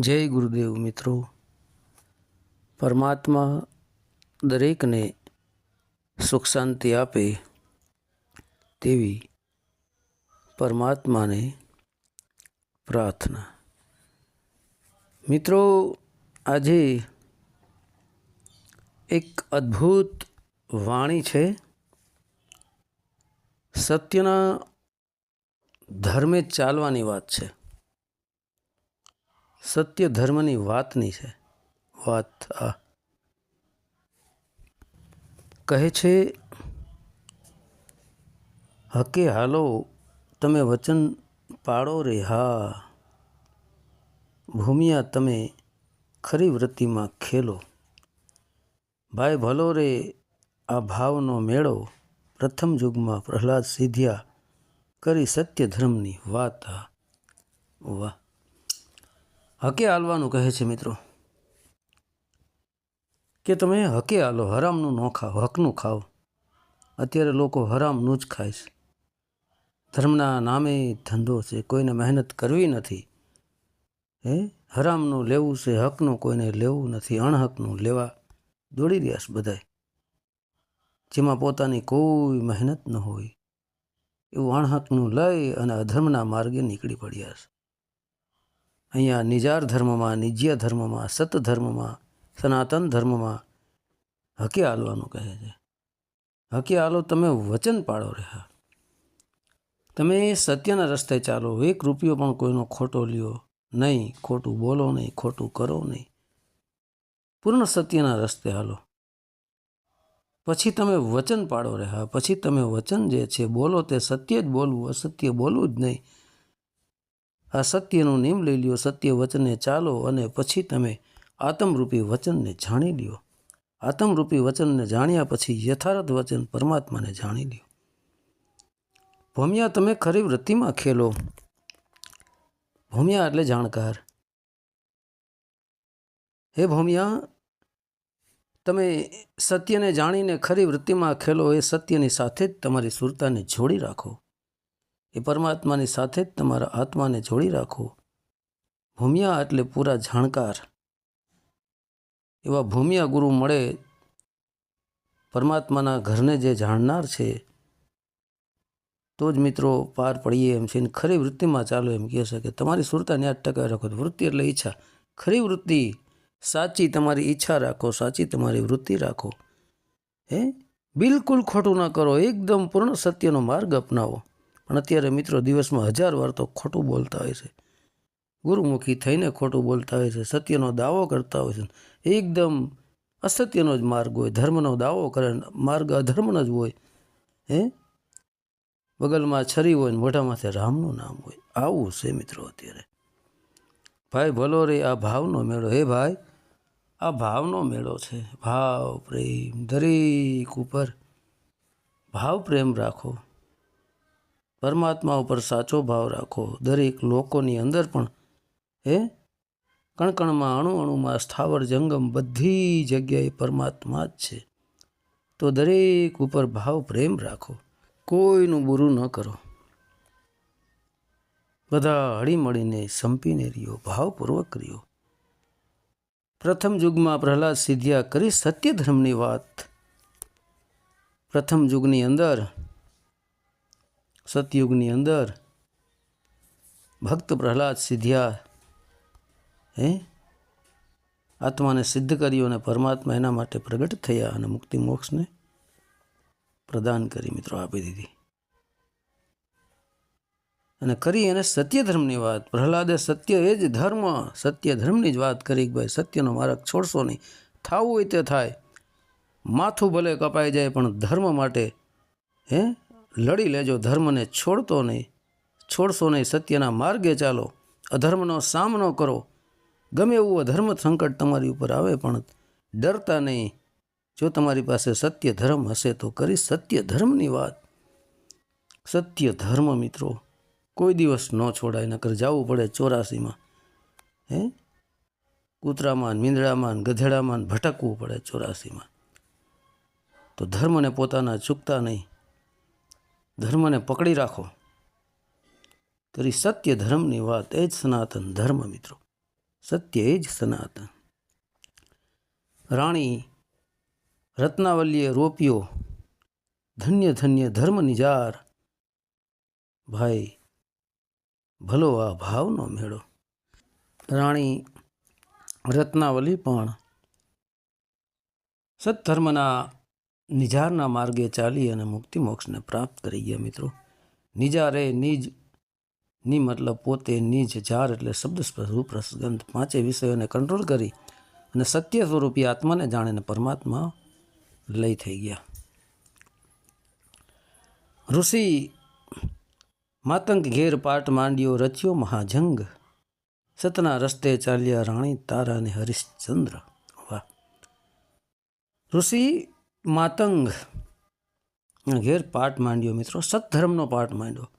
જય ગુરુદેવ મિત્રો. પરમાત્મા દરેકને સુખ શાંતિ આપે તેવી પરમાત્માને પ્રાર્થના. મિત્રો, આજે એક અદ્ભુત વાણી છે. સત્યના ધર્મે ચાલવાની વાત છે. સત્ય ધર્મની વાતની છે. વાત આ. કહે છે, હકે હાલો, તમે વચન પાડો રે હા. ભૂમિયા તમે ખરી વૃત્તિમાં ખેલો. ભાઈ ભલો રે, આ ભાવનો મેળો પ્રથમ યુગમાં પ્રહલાદ સિધ્યા કરી સત્ય ધર્મની વાત વાહ. હકે હાલવાનું કહે છે મિત્રો. કે તમે હકે હાલો હરામનું ન ખાઓ, હકનું ખાઓ. અત્યારે લોકો હરામનું જ ખાય છે. ધર્મના નામે ધંધો છે, કોઈને મહેનત કરવી નથી. હે? હરામનું લેવું છે, હકનું કોઈને લેવું નથી, અણહકનું લેવા દોડી રહ્યા છે બધાય. જેમાં પોતાની કોઈ મહેનત ન હોય. એવું અણહકનું લઈ અને અધર્મના માર્ગે નીકળી પડ્યા છે. અહીંયા નિજાર ધર્મમાં, નિજ્ય ધર્મમાં, સત ધર્મમાં, સનાતન ધર્મમાં હકે હાલવાનું કહે છે. હકે હાલો તમે વચન પાડો રહ્યા. તમે સત્યના રસ્તે ચાલો, એક રૂપિયો પણ કોઈનો ખોટો લ્યો નહીં, ખોટું બોલો નહીં, ખોટું કરો નહીં. પૂર્ણ સત્યના રસ્તે હાલો. પછી તમે વચન પાડો રહ્યા, પછી તમે વચન જે છે બોલો તે સત્ય જ બોલવું, અસત્ય બોલવું જ નહીં. આ સત્યનું નિયમ લઈ લ્યો, સત્ય વચને ચાલો અને પછી તમે આત્મરૂપી વચનને જાણી લ્યો. આત્મરૂપી વચનને જાણ્યા પછી યથાર્થ વચન પરમાત્માને જાણી લ્યો. ભૂમિયા તમે ખરી વૃત્તિમાં ખેલો. ભૂમિયા એટલે જાણકાર. હે ભૂમિયા, તમે સત્યને જાણીને ખરી વૃત્તિમાં ખેલો, એ સત્યની સાથે જ તમારી સુરતાને જોડી રાખો. એ પરમાત્માની સાથે જ તમારા આત્માને જોડી રાખો. ભૂમિયા એટલે પૂરા જાણકાર. એવા ભૂમિયા ગુરુ મળે પરમાત્માના ઘરને જે જાણનાર છે, તો જ મિત્રો પાર પડીએ એમ છે ને ખરી વૃત્તિમાં ચાલો એમ કહી શકે તમારી સુરતાને આઠ ટકા રાખો વૃત્તિ એટલે ઈચ્છા. ખરી વૃત્તિ સાચી તમારી ઈચ્છા રાખો, સાચી તમારી વૃત્તિ રાખો. હે? બિલકુલ ખોટું ના કરો, એકદમ પૂર્ણ સત્યનો માર્ગ અપનાવો. પણ અત્યારે મિત્રો દિવસમાં હજાર વાર તો ખોટું બોલતા હોય છે. ગુરુમુખી થઈને ખોટું બોલતા હોય છે. સત્યનો દાવો કરતા હોય છે. એકદમ અસત્યનો જ માર્ગ હોય. ધર્મનો દાવો કરે. માર્ગ અધર્મનો જ હોય. હે? બગલમાં છરી હોય ને મોઢામાંથી રામનું નામ હોય. આવું છે મિત્રો અત્યારે. ભાઈ, ભલો રે, આ ભાવનો મેળો. હે ભાઈ, આ ભાવનો મેળો છે. ભાવ, પ્રેમ, દરેક ઉપર. ભાવ, પ્રેમ રાખો. પરમાત્મા ઉપર સાચો ભાવ રાખો. દરેક લોકોની અંદર પણ, હે? કણકણમાં અણુ અણુમાં સ્થાવર જંગમ બધી જગ્યાએ પરમાત્મા જ છે. તો દરેક ઉપર ભાવ પ્રેમ રાખો. કોઈનું બુરું ન કરો. બધા હળીમળીને સંપીને રહ્યો, ભાવપૂર્વક રહ્યો. પ્રથમ યુગમાં પ્રહલાદ સિદ્ધિયા કરી સત્ય ધર્મની વાત. પ્રથમ યુગની અંદર સતયુગની અંદર ભક્ત પ્રહલાદ સિદ્ધિયા, હે, આત્માને સિદ્ધ કર્યો અને પરમાત્મા એના માટે પ્રગટ થયા અને મુક્તિ મોક્ષને પ્રદાન કરી મિત્રો આપી દીધી. અને કરી એને સત્ય ધર્મની વાત. પ્રહલાદે સત્ય એ જ ધર્મ સત્ય ધર્મની જ વાત કરી કે ભાઈ સત્યનો માર્ગ છોડશો નહીં. થવું હોય તે થાય. માથું ભલે કપાઈ જાય પણ ધર્મ માટે, હે લડી લેજો, ધર્મને છોડતો નહીં. છોડશો નહીં, સત્યના માર્ગે ચાલો. અધર્મનો સામનો કરો. ગમે એવું અધર્મ સંકટ તમારી ઉપર આવે પણ ડરતા નહીં. જો તમારી પાસે સત્ય ધર્મ હશે તો કરી સત્ય ધર્મની વાત. સત્ય ધર્મ મિત્રો, કોઈ દિવસ ન છોડાય, નકર જવું પડે ચોરાસીમાં. હે? કૂતરામાં મીંદડામાં ગધેડામાં ભટકવું પડે ચોરાસીમાં. તો ધર્મને પોતાના ચૂકતા નહીં. ધર્મને પકડી રાખો. તરી સત્ય ધર્મની વાત એ જ સનાતન ધર્મ, મિત્રો. સત્ય એ જ સનાતન. રાણી રત્નાવલ્લીએ રોપ્યો ધન્ય ધન્ય ધર્મ નિજાર ભાઈ, ભલો આ ભાવનો મેળો. રાણી રત્નાવલી પણ સત્ધર્મના નિજારના માર્ગે ચાલી અને મુક્તિ મોક્ષને પ્રાપ્ત કરી ગયા મિત્રો. નિજારે નિજ, ની મતલબ પોતે નિજ જાર એટલે શબ્દ સ્વરૂપ રસગંધ પાંચે વિષયોને કંટ્રોલ કરી અને સત્ય સ્વરૂપી આત્માને જાણીને પરમાત્મા લઈ થઈ ગયા. ઋષિ માતંગ ઘેર પાટ માંડ્યો રચ્યો મહાજંગ. સતના રસ્તે ચાલ્યા રાણી તારા અને હરિશ્ચંદ્ર. વાહ. ઋષિ માતંગ ઘેર પાઠ માંડ્યો મિત્રો સત્ધર્મનો પાઠ માંડ્યો.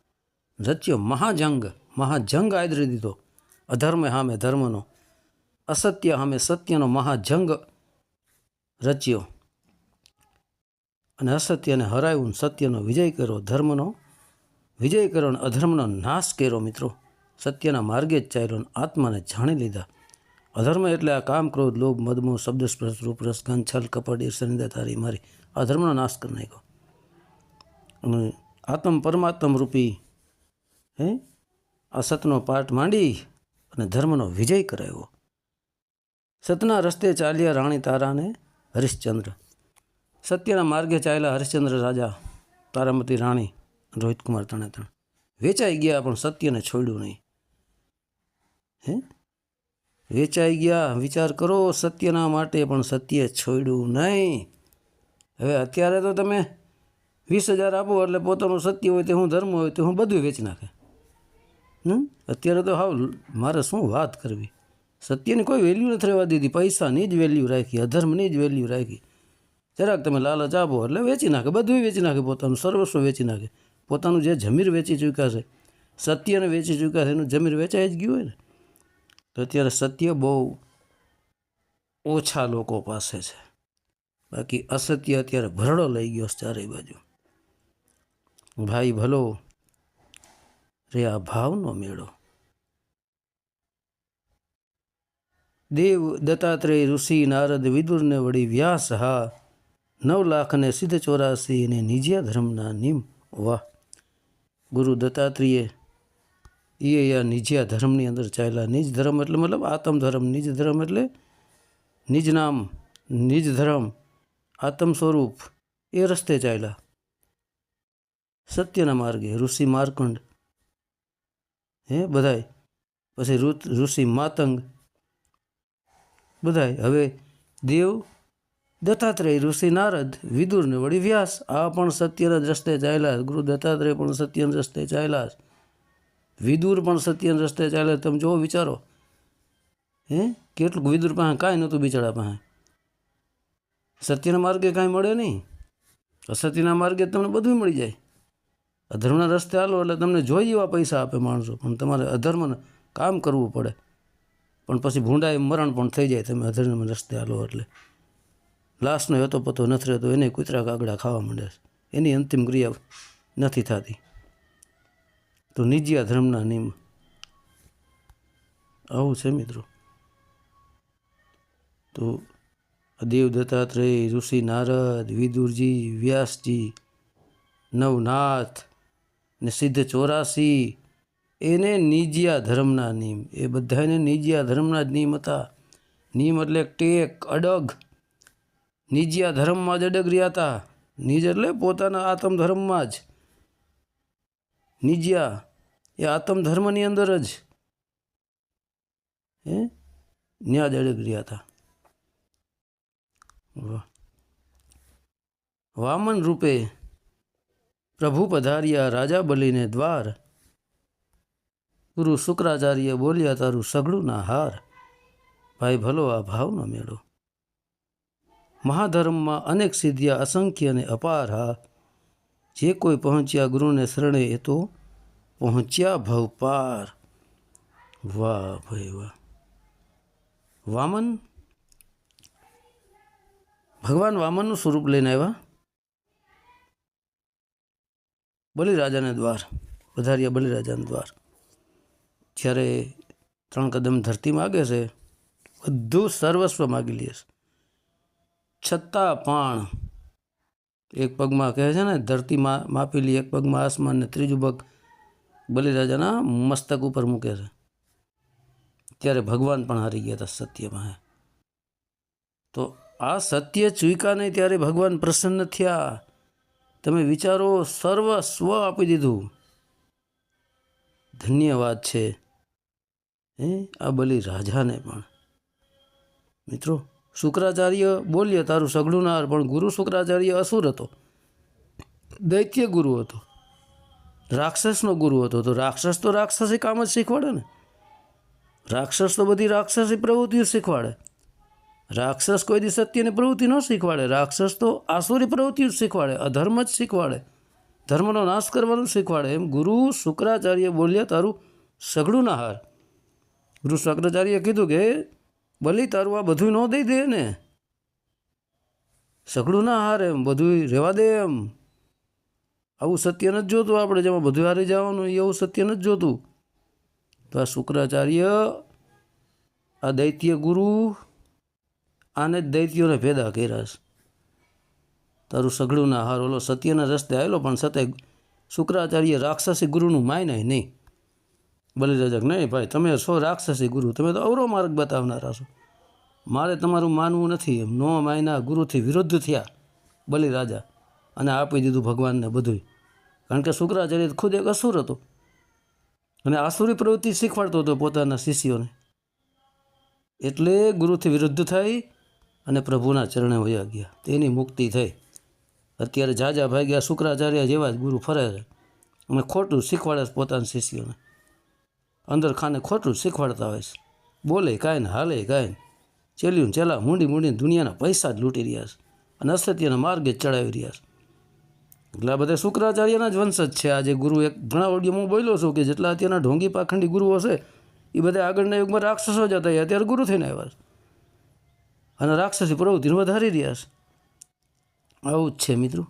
રચ્યો મહાજંગ મહાજંગ આદરી દીધો. અધર્મે સામે ધર્મનો, અસત્ય સામે સત્યનો મહાજંગ રચ્યો. અને અસત્યને હરાવ્યું, સત્યનો વિજય કર્યો, ધર્મનો વિજય કર્યો અને અધર્મનો નાશ કર્યો મિત્રો. સત્યના માર્ગે જ ચાલ્યો આત્માને જાણી લીધા. અધર્મ એટલે આ કામ, ક્રોધ, લોભ, મદમો, શબ્દ, સ્પર્શ, રૂપ, રસ, ગંધ, છલ, કપટ ઈર્ષનિંદા તારી, મારી. આ ધર્મનો નાશ કરી નાખ્યો. અને આત્મ પરમાત્મ રૂપી, હે, આ સતનો પાઠ માંડી અને ધર્મનો વિજય કરાવ્યો. સતના રસ્તે ચાલ્યા રાણી તારાને હરિશ્ચંદ્ર. સત્યના માર્ગે ચાલ્યા હરિશ્ચંદ્ર રાજા તારામતી રાણી રોહિતકુમાર ત્રણે ત્રણ વેચાઈ ગયા, પણ સત્યને છોડ્યું નહીં. હે? વેચાઈ ગયા. વિચાર કરો, સત્યના માટે પણ સત્ય છોડ્યું નહીં. હવે અત્યારે તો તમે વીસ હજાર આપો એટલે પોતાનું સત્ય હોય તે હું ધર્મ હોય તે હું બધું વેચી નાખે. હમ? અત્યારે તો હાવ મારે શું વાત કરવી? સત્યની કોઈ વેલ્યુ નથી રહેવા દીધી. પૈસાની જ વેલ્યુ રાખી, અધર્મની જ વેલ્યુ રાખી. જરાક તમે લાલચ આપો એટલે વેચી નાખે. બધું વેચી નાખે પોતાનું. સર્વસ્વ વેચી નાખે. પોતાનું જે જમીર વેચી ચૂક્યા છે, સત્યને વેચી ચૂક્યા છે, એનું જમીર વેચાઈ જ ગયું હોય ને. તો અત્યારે સત્ય બહુ ઓછા લોકો પાસે છે. બાકી અસત્ય અત્યારે ભરડો લઈ ગયો છે ચારેય બાજુ. ભાઈ ભલો, રે આ ભાવનો મેળો. દેવ દત્તાત્રેય ઋષિ નારદ વિદુરને વળી વ્યાસ હા, નવ લાખને સિદ્ધ ચોરાસી અને નિજ્યા ધર્મના નિમ વાહ. ગુરુ દત્તાત્રેય એ આ નિજ્યા ધર્મની અંદર ચાલ્યા. નિજ ધર્મ એટલે મતલબ આત્મ ધર્મ નિજ ધર્મ એટલે નિજ નામ, નિજ ધર્મ, આત્મ સ્વરૂપ, એ રસ્તે ચાલ્યા. સત્યના માર્ગે, ઋષિ માર્કંડ, હે બધાય. પછી ઋષિ માતંગ, બધાય. હવે દેવ, દત્તાત્રેય, ઋષિ નારદ, વિદુરને વળી વ્યાસ, આ પણ સત્યના રસ્તે ચાલ્યા. ગુરુ દત્તાત્રેય પણ સત્યના રસ્તે ચાલ્યા વિદુર પણ સત્યના રસ્તે ચાલે, તમે જો વિચારો. હે? કેટલુંક વિદુર પાસે કાંઈ નહોતું બિચારા પાસે. સત્યના માર્ગે કાંઈ મળે નહીં. અસત્યના માર્ગે તમને બધું મળી જાય. અધર્મના રસ્તે હાલો, એટલે તમને જોઈ એવા પૈસા આપે માણસો, પણ તમારે અધર્મને કામ કરવું પડે. પણ પછી ભૂંડાએ મરણ પણ થઈ જાય, તમે અધર્મ રસ્તે હાલો એટલે. લાશનો હતો પતો નથી રહેતો, એને કૂતરા કાગડા ખાવા માંડે એની અંતિમ ક્રિયા નથી થતી. તો નિજી ધર્મના નિયમ. આવું છે મિત્રો. તો દેવ દત્તાત્રેય ઋષિ નારદ, વિદુરજી, વ્યાસજી, નવનાથ ને સિદ્ધ ચોરાસી, એને નિજિયા ધર્મના નિયમ. એ બધાને નિજિયા ધર્મના જ નિયમ હતા. નિયમ એટલે ટેક, અડગ. નિજિયા ધર્મમાં જ અડગ રહ્યા હતા. નિજ એટલે પોતાના આત્મ ધર્મમાં જ. નિજિયા. એ આત્મધર્મની અંદર જ. હે? ન્યાજ અડગ હતા. વામન રૂપે પ્રભુ પધાર્યા, રાજા બલીને દ્વાર. ગુરુ શુક્રાચાર્ય બોલ્યા, તારું સઘળું ના હાર. ભાઈ, ભલો આ ભાવનો મેળો. મહાધર્મમાં અનેક સિદ્ધિયા અસંખ્ય અને અપાર હા. જે કોઈ પહોંચ્યા ગુરુને શરણે, એ તો પહોંચ્યા ભવપાર વાહ ભાઈ વાહ. વામન? ભગવાન વામનનું સ્વરૂપ લઈને આવ્યા? બલિરાજાને દ્વાર, વધાર્યા બલિરાજાને દ્વાર. જ્યારે ત્રણ કદમ ધરતી માગે છે, બધું સર્વસ્વ માગી લે છે. છતાં પણ એક પગમાં કહે છે ને, ધરતી માપીલી એક પગમાં આસમાન ને ત્રીજું પગ બલિરાજાના મસ્તક ઉપર મૂકે છે. ત્યારે ભગવાન પણ હારી ગયા હતા સત્યમાં હે. તો આ સત્ય ચૂકા નહીં ત્યારે ભગવાન પ્રસન્ન થયા. તમે વિચારો, સર્વ સ્વ આપી દીધું. ધન્યવાદ છે, હે, આ બલિ રાજાને પણ. મિત્રો શુક્રાચાર્ય બોલ્યો, તારું સઘળું નાર પણ ગુરુ શુક્રાચાર્ય અસુર હતો. દૈત્ય ગુરુ હતો. રાક્ષસનો ગુરુ હતો. તો રાક્ષસ તો રાક્ષસી કામ જ શીખવાડે ને? રાક્ષસ તો બધી રાક્ષસી પ્રવૃત્તિઓ શીખવાડે. રાક્ષસ કોઈ દી સત્યની પ્રવૃત્તિ ન શીખવાડે. રાક્ષસ તો આસુરી પ્રવૃત્તિઓ જ શીખવાડે. અધર્મ જ શીખવાડે. ધર્મનો નાશ કરવાનું શીખવાડે. એમ ગુરુ શુક્રાચાર્ય બોલ્યા, તારું સઘળું નાહાર ગુરુ શુક્રાચાર્ય કીધું કે ભલી તારું આ બધું ન દઈ દે ને. સઘળું ના હાર એમ બધું રહેવા દે એમ. આવું સત્ય નથી જોતું આપણે, જેમાં બધું હારી જવાનું એવું સત્ય નથી જોતું. તો આ શુક્રાચાર્ય, આ દૈત્ય ગુરુ, આને જ દૈત્યોને ભેદા કર્યા છે. તારું સઘળું ના હાર, ઓલો સત્યના રસ્તે આવેલો, પણ સતે શુક્રાચાર્ય રાક્ષસી ગુરુનું માયનાય નહીં. બલિરાજક નહીં ભાઈ, તમે છો રાક્ષસી ગુરુ, તમે તો અવરો માર્ગ બતાવનારા છો. મારે તમારું માનવું નથી એમ. નો માયના ગુરુથી વિરુદ્ધ થયા બલિરાજા અને આપી દીધું ભગવાનને બધુંય. કારણ કે શુક્રાચાર્ય ખુદ એક અસુર હતો અને આસુરી પ્રવૃત્તિ શીખવાડતો હતો પોતાના શિષ્યોને. એટલે ગુરુથી વિરુદ્ધ થઈ અને પ્રભુના ચરણે વયા ગયા. તેની મુક્તિ થઈ. અત્યારે જાજા ભાગ્યા શુક્રાચાર્ય જેવા જ ગુરુ ફરે છે અને ખોટું શીખવાડે પોતાના શિષ્યોને. અંદર ખાને ખોટું શીખવાડતા હોય છે. બોલે કાંઈ ને હાલે કાંઈ ચેલ્યું ચેલા મૂંડી મૂંડીને દુનિયાના પૈસા જ લૂંટી રહ્યા છે અને અસત્યના માર્ગે ચડાવી રહ્યા છે. એટલે બધા શુક્રાચાર્યના જ વંશજ છે. આજે ગુરુ એક ઘણા ઓડિયોમાં બોલ્યો છું કે જેટલા અત્યારના ઢોંગી પાખંડી ગુરુઓ છે, એ બધા આગળના યુગમાં રાક્ષસો જ હતા. એ અત્યારે ગુરુ થઈને આવ્યા છે. અને રાક્ષસી પ્રવૃત્તિને વધારી રહ્યા છે. આવું જ છે મિત્રો.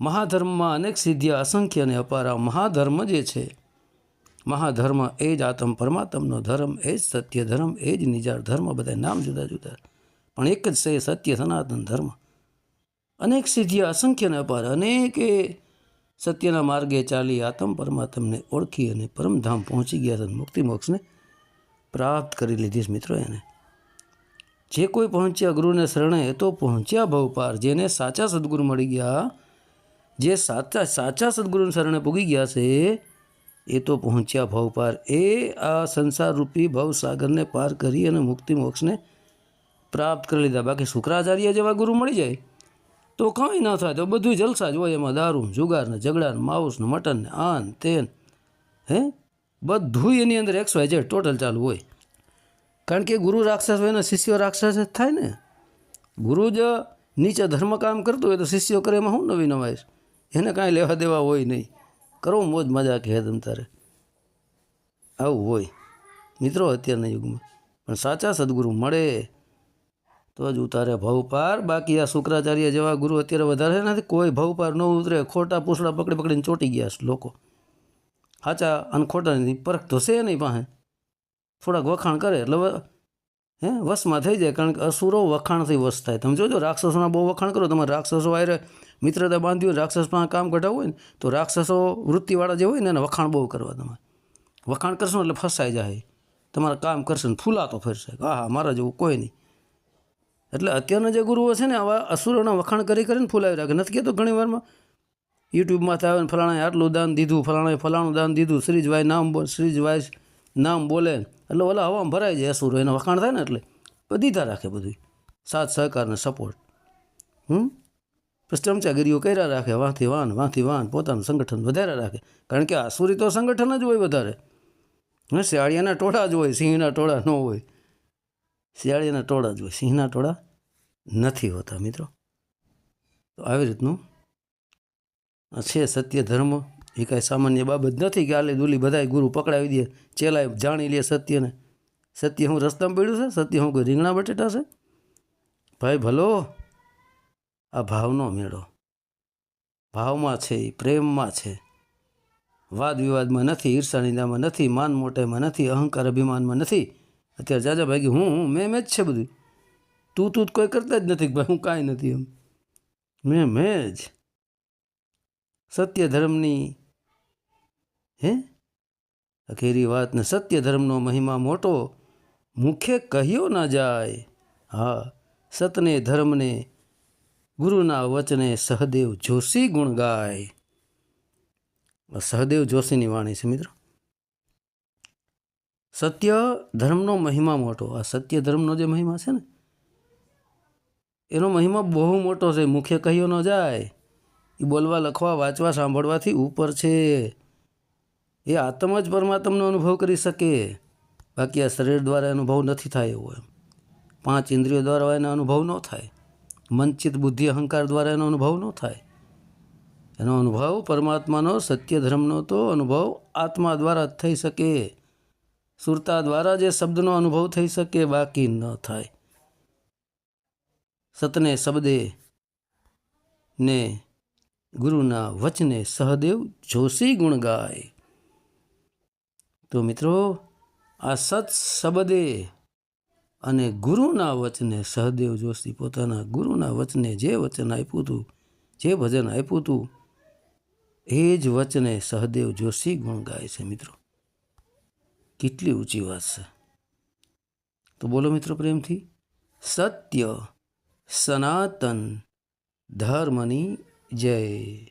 મહાધર્મમાં અનેક સિદ્ધિ, અસંખ્ય અને અપારા મહાધર્મ જે છે મહાધર્મ એ જ આત્મ પરમાત્મનો ધર્મ, એ જ સત્ય ધર્મ, એ જ નિજાર ધર્મ બધા નામ જુદા જુદા. પણ એક જ છે સત્ય સનાતન ધર્મ. અનેક સિદ્ધિ અસંખ્યને અપાર. અનેકે સત્યના માર્ગે ચાલી આત્મ પરમાત્મને ઓળખી અને પરમધામ પહોંચી ગયા હતા મુક્તિ મોક્ષને પ્રાપ્ત કરી લીધી છે મિત્રો એને. જે કોઈ પહોંચ્યા ગુરુને શરણે તો પહોંચ્યા ભવ જેને સાચા સદગુરુ મળી ગયા, જે સાચા સાચા સદગુરુને શરણે પૂગી ગયા છે એ તો પહોંચ્યા ભવ પાર. એ આ સંસારરૂપી ભવસાગરને પાર કરી અને મુક્તિ મોક્ષને પ્રાપ્ત કરી લીધા. બાકી શુક્રાચાર્ય જેવા ગુરુ મળી જાય તો કાંઈ ન થાય. તો બધું જલસા જ હોય એમાં. દારૂ જુગાર ને ઝઘડા ને મટન આન, તેન, હે? બધું એની અંદર એક્સ વાય ઝેડ ટોટલ ચાલુ હોય. કારણ કે ગુરુ રાક્ષસ હોય ને, શિષ્યો રાક્ષસ જ થાય ને. ગુરુ જ નીચે ધર્મ કામ કરતું હોય તો શિષ્યો કરે એમાં શું નવી નવાઈશ? એને કાંઈ લેવા દેવા હોય નહીં. કરો મોજ મજા કહે તમ તારે. આવું હોય. મિત્રો અત્યારના યુગમાં. પણ સાચા સદગુરુ મળે. તો જ ઉતારે ભવપાર બાકી આ શુક્રાચાર્ય જેવા ગુરુ અત્યારે વધારે નથી. કોઈ ભવ પાર ન ઉતરે. ખોટા પૂછડા પકડી પકડીને ચોંટી ગયા છે લોકો. સાચા અને ખોટાની પરખ છે નહીં પાસે. થોડાક વખાણ કરે એટલે હે, વશમાં થઈ જાય. કારણ કે અસુરો વખાણથી વસ થાય. તમે જોજો, રાક્ષસોના બહુ વખાણ કરો. તમારે રાક્ષસો આરે મિત્રતા બાંધી હોય રાક્ષસ પાસે કામ કઢાવવું હોય ને, તો રાક્ષસો વૃત્તિવાળા જે હોય ને, એને વખાણ બહુ કરવા તમારે. વખાણ કરશો એટલે ફસાઈ જાય. તમારા કામ કરશે ને, ફૂલાતો ફરશે. હા હા મારા જેવું કોઈ નહીં. એટલે અત્યારના જે ગુરુઓ છે ને, આવા અસુરોના વખાણ કરી કરીને ફૂલાવી રાખે. નથી કહેતો ઘણી વારમાં, યુટ્યુબમાંથી આવે ને, ફલાણાએ આટલું દાન દીધું, ફલાણાએ ફલાણું દાન દીધું શ્રીજભાઈ નામ બોલ શ્રીજભાઈ નામ બોલે. એટલે ઓલા હવામાં ભરાઈ જાય અસુરો, એના વખાણ થાય ને એટલે. દીધા રાખે બધું સાથ, સહકાર ને સપોર્ટ હમ? પછી ચમચાગીરીઓ કર્યા રાખે, વાંથી વાન વાંથી વાન, પોતાનું સંગઠન વધારે રાખે. કારણ કે આસુરી તો સંગઠન જ હોય વધારે. શિયાળીયાના ટોળા જ હોય, સિંહના ટોળા ન હોય. શિયાળિયાના ટોળા જ હોય, સિંહના ટોળા નથી હોતા, મિત્રો. તો આવી રીતનું છે સત્ય ધર્મ. એ કાંઈ સામાન્ય બાબત નથી કે આલે દુલી બધાય ગુરુ પકડાવી દે, ચેલાય જાણી લે સત્યને. સત્ય હું રસ્તામાં પડ્યું છે, સત્ય હું કોઈ રીંગણા બટેટા છે? ભાઈ ભલો. આ ભાવનો મેળો. ભાવમાં છે પ્રેમમાં છે. વાદ વિવાદમાં નથી, ઈર્ષાનિંદામાં નથી, માન મોટેમાં નથી, અહંકાર અભિમાનમાં નથી. અત્યારે જાજા ભાગી હું હું, મેં મેં જ છે બધું. તું તું કોઈ કરતા જ નથી ભાઈ, હું કાંઈ નથી એમ. મેં મેં જ. સત્ય ધર્મની, હે? અઘેરી વાત ને સત્ય ધર્મનો મહિમા મોટો. મુખે કહ્યો ના જાય. હા, સતને ધર્મને ગુરુના વચને સહદેવ જોશી ગુણ ગાય. સહદેવ જોશીની વાણી છે મિત્રો. સત્ય ધર્મનો મહિમા મોટો. આ સત્ય ધર્મનો જે મહિમા છે ને, એનો મહિમા બહુ મોટો છે. મુખ્ય કહ્યો ન જાય. એ બોલવા, લખવા, વાંચવા, સાંભળવાથી ઉપર છે. એ આત્મ જ પરમાત્માનો અનુભવ કરી શકે. બાકી આ શરીર દ્વારા અનુભવ નથી થાય એવો એમ. પાંચ ઇન્દ્રિયો દ્વારા એનો અનુભવ ન થાય. મનચિત બુદ્ધિ અહંકાર દ્વારા એનો અનુભવ ન થાય. એનો અનુભવ પરમાત્માનો સત્ય ધર્મનો તો અનુભવ આત્મા દ્વારા થઈ શકે. સુરતા દ્વારા જે શબ્દનો અનુભવ થઈ શકે બાકી ન થાય. સતને શબ્દે ને ગુરુના વચને સહદેવ જોશી ગુણ ગાય. તો મિત્રો, આ સત શબ્દે અને ગુરુના વચને સહદેવ જોશી પોતાના ગુરુના વચને જે વચન આપ્યું હતું, જે ભજન આપ્યું હતું, એ જ વચને સહદેવ જોશી ગુણ ગાય છે મિત્રો. કેટલી ઊંચી વાત છે. તો બોલો મિત્રો પ્રેમથી, સત્ય સનાતન ધર્મની જય.